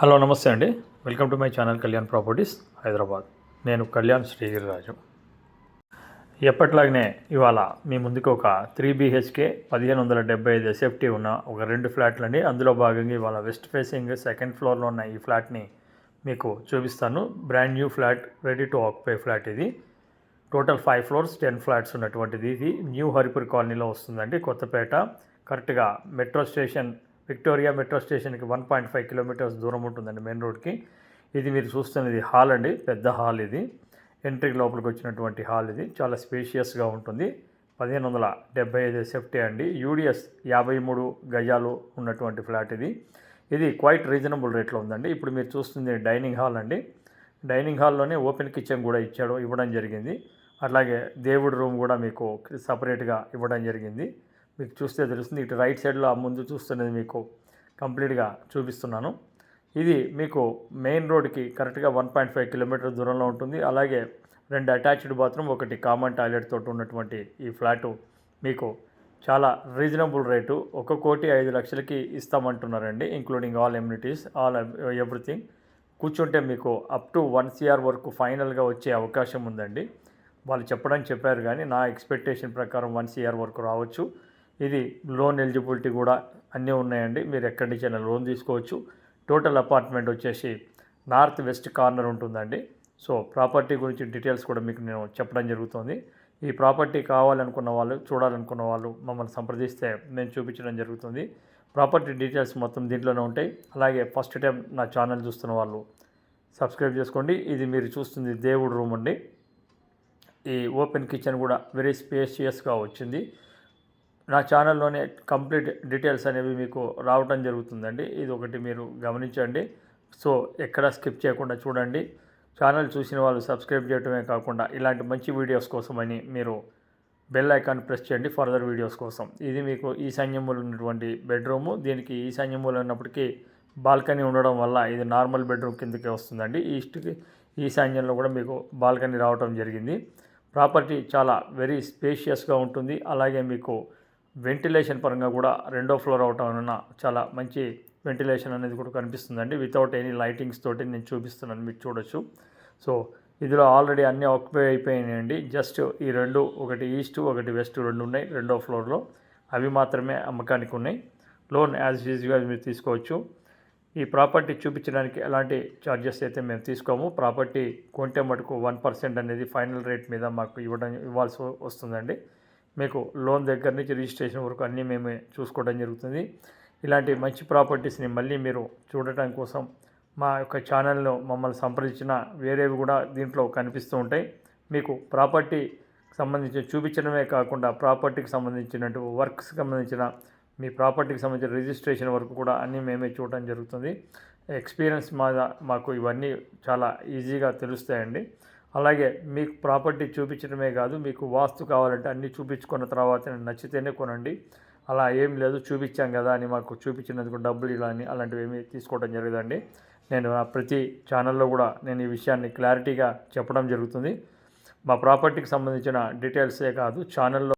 Hello నమస్తే అండి. Welcome to my channel Kalyan properties Hyderabad. నేను కళ్యాణ్ శ్రీగిరిరాజు. ఎప్పట్లాగనే ఇవాళ మీ ముందుకు ఒక త్రీ బీహెచ్కే పదిహేను వందల డెబ్బై ఐదు ఎస్ఎఫ్టీ ఉన్న ఒక రెండు ఫ్లాట్లండి. అందులో భాగంగా ఇవాళ వెస్ట్ ఫేసింగ్ సెకండ్ ఫ్లోర్లో ఉన్న ఈ ఫ్లాట్ని మీకు చూపిస్తాను. Brand new flat ready to occupy flat ఇది. Total five floors ten flats ఉన్నటువంటిది ఇది. న్యూ హరిపూర్ కాలనీలో వస్తుందండి కొత్తపేట. కరెక్ట్గా మెట్రో స్టేషన్ విక్టోరియా మెట్రో స్టేషన్కి వన్ పాయింట్ ఫైవ్ కిలోమీటర్స్ దూరం ఉంటుందండి మెయిన్ రోడ్కి. ఇది మీరు చూస్తున్నది హాల్ అండి పెద్ద హాల్ ఇది. ఎంట్రీకి లోపలికి వచ్చినటువంటి హాల్ ఇది. చాలా స్పేషియస్గా ఉంటుంది. పదిహేను వందల డెబ్బై ఐదు సేఫ్టీ అండి. యూడిఎస్ యాభై మూడు గజాలు ఉన్నటువంటి ఫ్లాట్ ఇది. ఇది క్వైట్ రీజనబుల్ రేట్లో ఉందండి. ఇప్పుడు మీరు చూస్తుంది డైనింగ్ హాల్ అండి. డైనింగ్ హాల్లోనే ఓపెన్ కిచెన్ కూడా ఇచ్చాడు ఇవ్వడం జరిగింది. అట్లాగే దేవుడి రూమ్ కూడా మీకు సపరేట్గా ఇవ్వడం జరిగింది. మీకు చూస్తే తెలుస్తుంది. ఇటు రైట్ సైడ్లో ఆ ముందు చూస్తున్నది మీకు కంప్లీట్గా చూపిస్తున్నాను. ఇది మీకు మెయిన్ రోడ్కి కరెక్ట్గా వన్ పాయింట్ ఫైవ్ కిలోమీటర్ దూరంలో ఉంటుంది. అలాగే రెండు అటాచ్డ్ బాత్రూమ్ ఒకటి కామన్ టాయిలెట్ తోటి ఉన్నటువంటి ఈ ఫ్లాటు మీకు చాలా రీజనబుల్ రేటు. ఒక కోటి ఐదు లక్షలకి ఇస్తామంటున్నారండి including all amenities all everything. కూర్చుంటే మీకు అప్ టు వన్ సిఆర్ వరకు ఫైనల్గా వచ్చే అవకాశం ఉందండి. వాళ్ళు చెప్పడానికి చెప్పారు కానీ నా ఎక్స్పెక్టేషన్ ప్రకారం వన్ సిఆర్ వరకు రావచ్చు. ఇది లోన్ ఎలిజిబిలిటీ కూడా అన్నీ ఉన్నాయండి. మీరు ఎక్కడి నుంచి అయినా లోన్ తీసుకోవచ్చు. టోటల్ అపార్ట్మెంట్ వచ్చేసి నార్త్ వెస్ట్ కార్నర్ ఉంటుందండి. సో ప్రాపర్టీ గురించి డీటెయిల్స్ కూడా మీకు నేను చెప్పడం జరుగుతుంది. ఈ ప్రాపర్టీ కావాలనుకున్న వాళ్ళు చూడాలనుకున్న వాళ్ళు మమ్మల్ని సంప్రదిస్తే మేము చూపించడం జరుగుతుంది. ప్రాపర్టీ డీటెయిల్స్ మొత్తం దీంట్లోనే ఉంటాయి. అలాగే ఫస్ట్ టైం నా ఛానల్ చూస్తున్న వాళ్ళు సబ్స్క్రైబ్ చేసుకోండి. ఇది మీరు చూస్తుంది దేవుడు రూమ్ అండి. ఈ ఓపెన్ కిచెన్ కూడా వెరీ స్పేషియస్గా వచ్చింది. నా ఛానల్లోనే కంప్లీట్ డీటెయిల్స్ అనేవి మీకు రావటం జరుగుతుందండి. ఇది ఒకటి మీరు గమనించండి. సో ఎక్కడ స్కిప్ చేయకుండా చూడండి. ఛానల్ చూసిన వాళ్ళు సబ్స్క్రైబ్ చేయడమే కాకుండా ఇలాంటి మంచి వీడియోస్ కోసమని మీరు బెల్ ఐకాన్ ప్రెస్ చేయండి ఫర్దర్ వీడియోస్ కోసం. ఇది మీకు ఈశాన్యములు ఉన్నటువంటి బెడ్రూము. దీనికి ఈశాన్యములు ఉన్నప్పటికీ బాల్కనీ ఉండడం వల్ల ఇది నార్మల్ బెడ్రూమ్ కిందకే వస్తుందండి. ఈస్ట్కి ఈశాన్యంలో కూడా మీకు బాల్కనీ రావడం జరిగింది. ప్రాపర్టీ చాలా వెరీ స్పేషియస్గా ఉంటుంది. అలాగే మీకు వెంటిలేషన్ పరంగా కూడా రెండో ఫ్లోర్ అవటం వలన చాలా మంచి వెంటిలేషన్ అనేది కూడా కనిపిస్తుందండి. వితౌట్ ఎనీ లైటింగ్స్ తోటి నేను చూపిస్తున్నాను మీరు చూడొచ్చు. సో ఇందులో ఆల్రెడీ అన్నీ ఆక్యుపై అయిపోయినాయండి. జస్ట్ ఈ రెండు ఒకటి ఈస్ట్ ఒకటి వెస్ట్ రెండు ఉన్నాయి రెండో ఫ్లోర్లో అవి మాత్రమే అమ్మకానికి ఉన్నాయి. లోన్ యాజ్ యూజువల్గా మీరు తీసుకోవచ్చు. ఈ ప్రాపర్టీ చూపించడానికి ఎలాంటి ఛార్జెస్ అయితే మేము తీసుకోము. ప్రాపర్టీ కొంటే మటుకు వన్ పర్సెంట్ అనేది ఫైనల్ రేట్ మీద మాకు ఇవ్వడం ఇవ్వాల్సి వస్తుందండి. మీకు లోన్ దగ్గర నుంచి రిజిస్ట్రేషన్ వరకు అన్నీ మేమే చూసుకోవడం జరుగుతుంది. ఇలాంటి మంచి ప్రాపర్టీస్ని మళ్ళీ మీరు చూడటం కోసం మా యొక్క ఛానల్లో మమ్మల్ని సంప్రదించిన వేరేవి కూడా దీంట్లో కనిపిస్తూ ఉంటాయి. మీకు ప్రాపర్టీ సంబంధించి చూపించడమే కాకుండా ప్రాపర్టీకి సంబంధించినట్టు వర్క్స్కి సంబంధించిన మీ ప్రాపర్టీకి సంబంధించిన రిజిస్ట్రేషన్ వరకు కూడా అన్నీ మేమే చూడటం జరుగుతుంది. ఎక్స్పీరియన్స్ మా మాకు ఇవన్నీ చాలా ఈజీగా తెలుస్తాయండి. అలాగే మీకు ప్రాపర్టీ చూపించడమే కాదు మీకు వాస్తు కావాలంటే అన్నీ చూపించుకున్న తర్వాత నచ్చితేనే కొనండి. అలా ఏం లేదు చూపించాం కదా అని మాకు చూపించినందుకు డబ్బులు ఇలా అని అలాంటివి ఏమీ తీసుకోవడం జరగదండి. నేను నా ప్రతి ఛానల్లో కూడా నేను ఈ విషయాన్ని క్లారిటీగా చెప్పడం జరుగుతుంది. మా ప్రాపర్టీకి సంబంధించిన డీటెయిల్సే కాదు ఛానల్లో